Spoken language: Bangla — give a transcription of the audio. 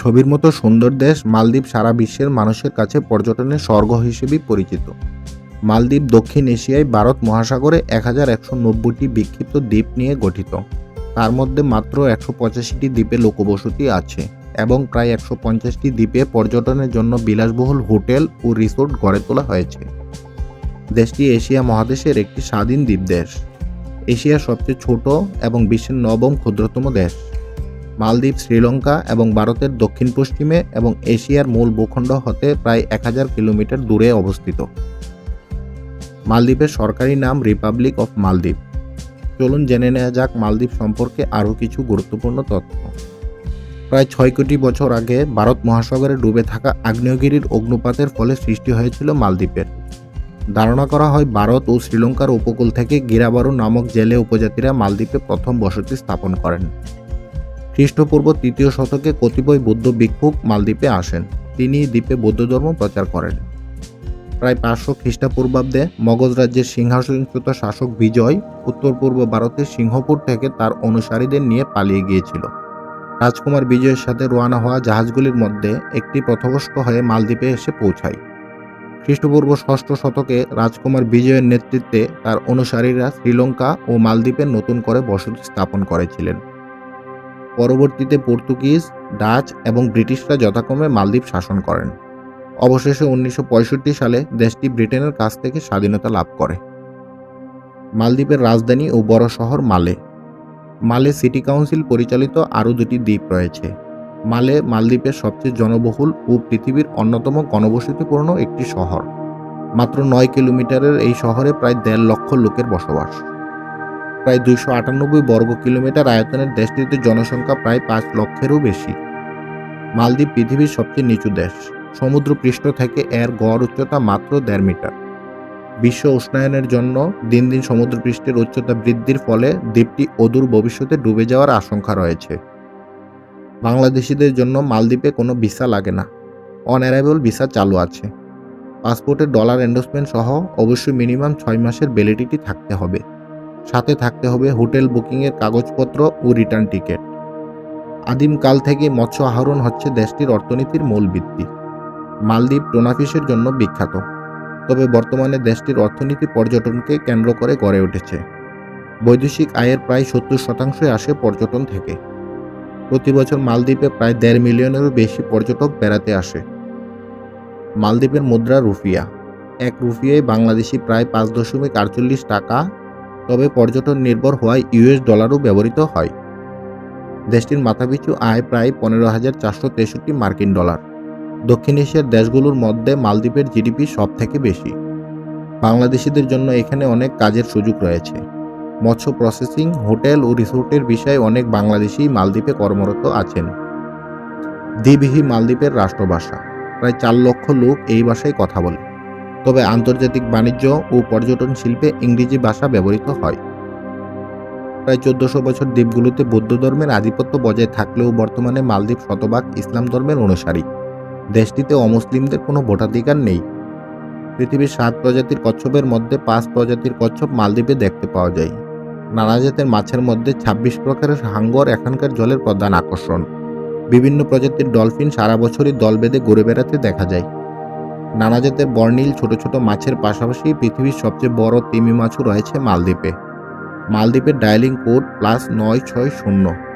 ছবির মতো সুন্দর দেশ মালদ্বীপ সারা বিশ্বের মানুষের কাছে পর্যটনের স্বর্গ হিসেবেই পরিচিত। মালদ্বীপ দক্ষিণ এশিয়ায় ভারত মহাসাগরে এক হাজার একশো নব্বইটি বিক্ষিপ্ত দ্বীপ নিয়ে গঠিত। তার মধ্যে মাত্র একশো পঁচাশিটি দ্বীপে লোকবসতি আছে এবং প্রায় একশো পঞ্চাশটি দ্বীপে পর্যটনের জন্য বিলাসবহুল হোটেল ও রিসোর্ট গড়ে তোলা হয়েছে। দেশটি এশিয়া মহাদেশের একটি স্বাধীন দ্বীপ দেশ। এশিয়ার সবচেয়ে ছোট এবং বিশ্বের নবম ক্ষুদ্রতম দেশ। মালদ্বীপ, শ্রীলঙ্কা এবং ভারতের দক্ষিণ পশ্চিমে এবং এশিয়ার মূল ভূখণ্ড হতে প্রায় এক হাজার কিলোমিটার দূরে অবস্থিত। মালদ্বীপের সরকারি নাম রিপাবলিক অফ মালদ্বীপ চলুন জেনে নেওয়া যাক মালদ্বীপ সম্পর্কে আরও কিছু গুরুত্বপূর্ণ তথ্য। প্রায় ছয় কোটি বছর আগে ভারত মহাসাগরে ডুবে থাকা আগ্নেয়গিরির অগ্নুপাতের ফলে সৃষ্টি হয়েছিল মালদ্বীপের। ধারণা করা হয় ভারত ও শ্রীলঙ্কার উপকূল থেকে গিরাবারু নামক জেলে উপজাতিরা মালদ্বীপে প্রথম বসতি স্থাপন করেন। খ্রিস্টপূর্ব তৃতীয় শতকে কতিপয় বৌদ্ধ ভিক্ষুক মালদ্বীপে আসেন। তিনি দ্বীপে বৌদ্ধ ধর্ম প্রচার করেন। প্রায় পাঁচশো খ্রিস্টপূর্বাব্দে মগজ রাজ্যের সিংহাসনচ্যুত শাসক বিজয় উত্তর পূর্ব ভারতের সিংহপুর থেকে তার অনুসারীদের নিয়ে পালিয়ে গিয়েছিল। রাজকুমার বিজয়ের সাথে রওনা হওয়া জাহাজগুলির মধ্যে একটি পথভ্রষ্ট হয়ে মালদ্বীপে এসে পৌঁছায়। খ্রিস্টপূর্ব ষষ্ঠ শতকে রাজকুমার বিজয়ের নেতৃত্বে তার অনুসারীরা শ্রীলঙ্কা ও মালদ্বীপে নতুন করে বসতি স্থাপন করেছিলেন। পরবর্তীতে পর্তুগিজ, ডাচ এবং ব্রিটিশরা যথাক্রমে মালদ্বীপ শাসন করেন। অবশেষে উনিশশো পঁয়ষট্টি সালে দেশটি ব্রিটেনের কাছ থেকে স্বাধীনতা লাভ করে। মালদ্বীপের রাজধানী ও বড় শহর মালে। মালে সিটি কাউন্সিল পরিচালিত আরও দুটি দ্বীপ রয়েছে। মালে মালদ্বীপের সবচেয়ে জনবহুল ও পৃথিবীর অন্যতম ঘনবসতিপূর্ণ একটি শহর। মাত্র নয় কিলোমিটারের এই শহরে প্রায় দেড় লক্ষ লোকের বসবাস। প্রায় দুইশো আটানব্বই বর্গ কিলোমিটার আয়তনের দেশটিতে জনসংখ্যা প্রায় পাঁচ লক্ষেরও বেশি। মালদ্বীপ পৃথিবীর সবচেয়ে নিচু দেশ। সমুদ্র পৃষ্ঠ থেকে এর গড় উচ্চতা মাত্র দেড় মিটার। বিশ্ব উষ্ণায়নের জন্য দিন দিন সমুদ্রপৃষ্ঠের উচ্চতা বৃদ্ধির ফলে দ্বীপটি অদূর ভবিষ্যতে ডুবে যাওয়ার আশঙ্কা রয়েছে। বাংলাদেশিদের জন্য মালদ্বীপে কোনো ভিসা লাগে না। অন অ্যারাইভেল ভিসা চালু আছে। পাসপোর্টে ডলার এন্ডোসমেন্ট সহ অবশ্যই মিনিমাম ছয় মাসের ভ্যালিডিটি থাকতে হবে। সাথে থাকতে হবে হোটেল বুকিংয়ের কাগজপত্র ও রিটার্ন টিকিট। আদিমকাল থেকে মৎস্য আহরণ হচ্ছে দেশটির অর্থনীতির মূল ভিত্তি। মালদ্বীপ টোনাফিশের জন্য বিখ্যাত। তবে বর্তমানে দেশটির অর্থনীতি পর্যটনকে কেন্দ্র করে গড়ে উঠেছে। বৈদেশিক আয়ের প্রায় সত্তর শতাংশই আসে পর্যটন থেকে। প্রতি বছর মালদ্বীপে প্রায় দেড় মিলিয়নেরও বেশি পর্যটক বেড়াতে আসে। মালদ্বীপের মুদ্রা রুফিয়া। এক রুফিয়ায় বাংলাদেশি প্রায় পাঁচ দশমিক আটচল্লিশ টাকা তবে পর্যটন নির্ভর হওয়ায় ইউএস ডলারও ব্যবহৃত হয়। দেশটির মাথাপিছু আয় প্রায় পনেরো হাজার চারশো তেষট্টি মার্কিন ডলার। দক্ষিণ এশিয়ার দেশগুলোর মধ্যে মালদ্বীপের জিডিপি সব থেকে বেশি। বাংলাদেশিদের জন্য এখানে অনেক কাজের সুযোগ রয়েছে। মৎস্য প্রসেসিং, হোটেল ও রিসোর্টের বিষয়ে অনেক বাংলাদেশি মালদ্বীপে কর্মরত আছেন। দ্বিবিহী মালদ্বীপের রাষ্ট্রভাষা। প্রায় চার লক্ষ লোক এই ভাষায় কথা বলে। তবে আন্তর্জাতিক বাণিজ্য ও পর্যটন শিল্পে ইংরেজি ভাষা ব্যবহৃত হয়। প্রায় চোদ্দশো বছর দ্বীপগুলোতে বৌদ্ধ ধর্মের আধিপত্য বজায় থাকলেও বর্তমানে মালদ্বীপ শতভাগ ইসলাম ধর্মের অনুসারী। দেশটিতে অমুসলিমদের কোনো ভোটাধিকার নেই। পৃথিবীর সাত প্রজাতির কচ্ছপের মধ্যে পাঁচ প্রজাতির কচ্ছপ মালদ্বীপে দেখতে পাওয়া যায়। নানা জাতের মাছের মধ্যে ২৬ প্রকারের হাঙ্গর এখানকার জলের প্রধান আকর্ষণ। বিভিন্ন প্রজাতির ডলফিন সারা বছরই দল বেঁধে ঘুরে বেড়াতে দেখা যায়। নানা জাতের বর্ণিল, ছোট ছোট মাছের পাশাপাশি পৃথিবীর সবচেয়ে বড় তিমি মাছও রয়েছে মালদ্বীপে। মালদ্বীপের ডায়ালিং কোড প্লাস নয় ছয় শূন্য।